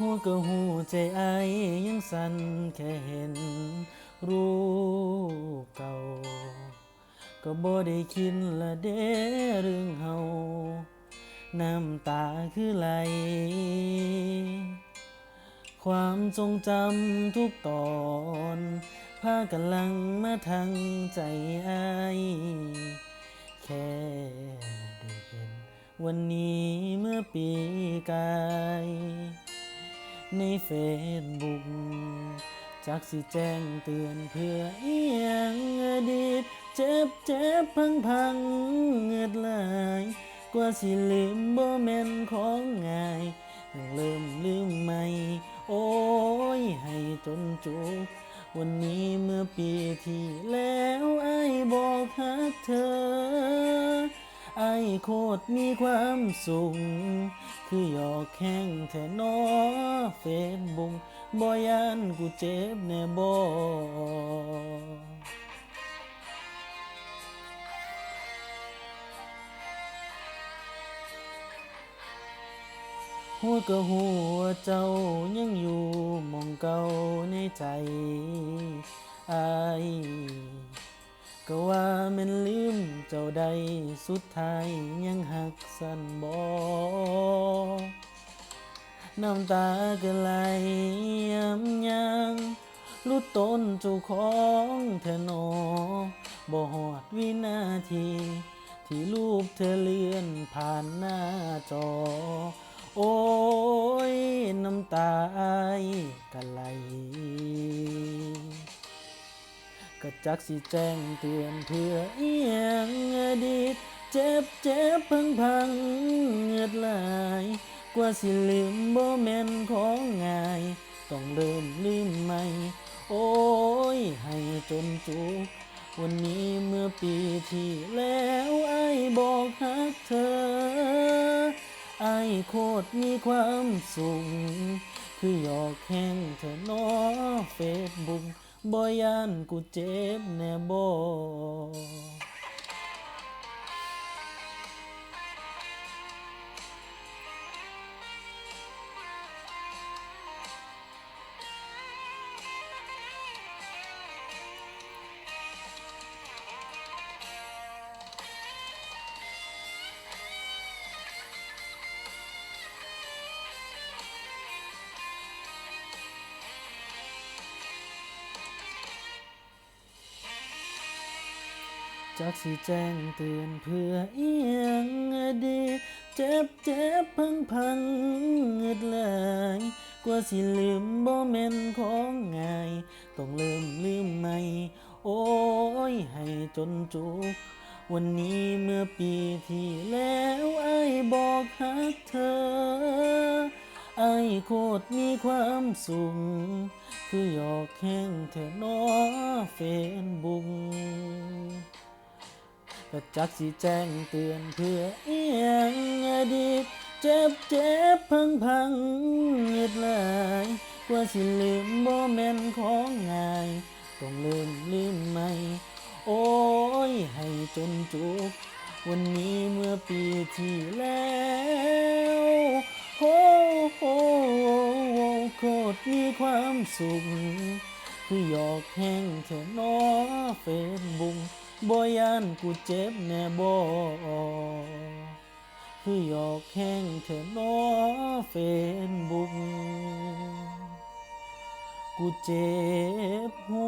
หัวก็หูใจไอายยังสั่นแค่เห็น รูปเก่า ก็บ่ได้คิดละเด้เรื่องเฮาน้ำตาคือไหล ความทรงจำทุกตอนพากันลังมาทางใจไอายแค่ได้เห็นวันนี้เมื่อปีกาย ในเฟซบุ๊กจักสิแจ้งเตือนเพื่อเอียงอดีต เจ็บเจ็บพังพังเงือดไหลายกว่าสิลืมบ่แม่นของง่ายยังเริ่มลืมใหม่ โอ้ยให้จนจุกวันนี้เมื่อปีที่แล้วไอ้บอกฮักเธอ ไอ้โคตรมีความสุขคือหยอกแข้งแท่นอ เฟซบุ๊กบ่ยานกูเจ็บแน่บ่หัวก็หัวเจ้ายังอยู่มองเก่าในใจอายก็ว่ามันลืมเจ้าใดสุดท้ายยังหักสันบ่ น้ำตาก็ไหลยำยังลุดต้นเจ้าของเธอหนอบ่หอดวินาที ที่รูปเธอเลื่อนผ่านหน้าจอ โอ้ย น้ำตาอายกันไหลก็จักสิแจ้งเตือนเพื่อเอียงอดีต เจ็บเจ็บพังพังเงือดไหล ว่าสิลืมบ่แม่นของง่าย ต้องเริ่มลืมใหม่ โอ้ย ให้จนจุกวันนี้เมื่อปีที่แล้วไอ้บอกฮักเธอไอ้โคตรมีความสุขคือหยอกแข้งเธอนอเฟซบุ๊กบ่ยานกูเจ็บแน่บ่ จักสิแจ้งเตือนเพื่อเอียงอดีตเจ็บเจ็บพังพังเงือดไหลายกว่าสิลืมบ่แม่นของง่าย ต้องเริ่มลืมใหม่ โอ้ยให้จนจุกวันนี้เมื่อปีที่แล้วไอ้บอกฮักเธอ ไอ้โคตรมีความสุขคือหยอกแข้งเธอเนอเฟซบุ๊ก ก็จักสิแจ้งเตือนเพื่อเอียงอดีตเจ็บเจ็บพังพังเงือดไหลายกว่าสิลืมบ่แม่นของงายต้องเริ่มลืมใหม่โอ้ยให้จนจุก วันนี้เมื่อปีที่แล้วโอ้โหโคตรมีความสุข คือหยอกแห้งเธอนอเฟซบุ๊ก บ่ยานกูเจ็บแน่บ่คือหยอกแห้งเธอเนอเฟนบุกกูเจ็บหู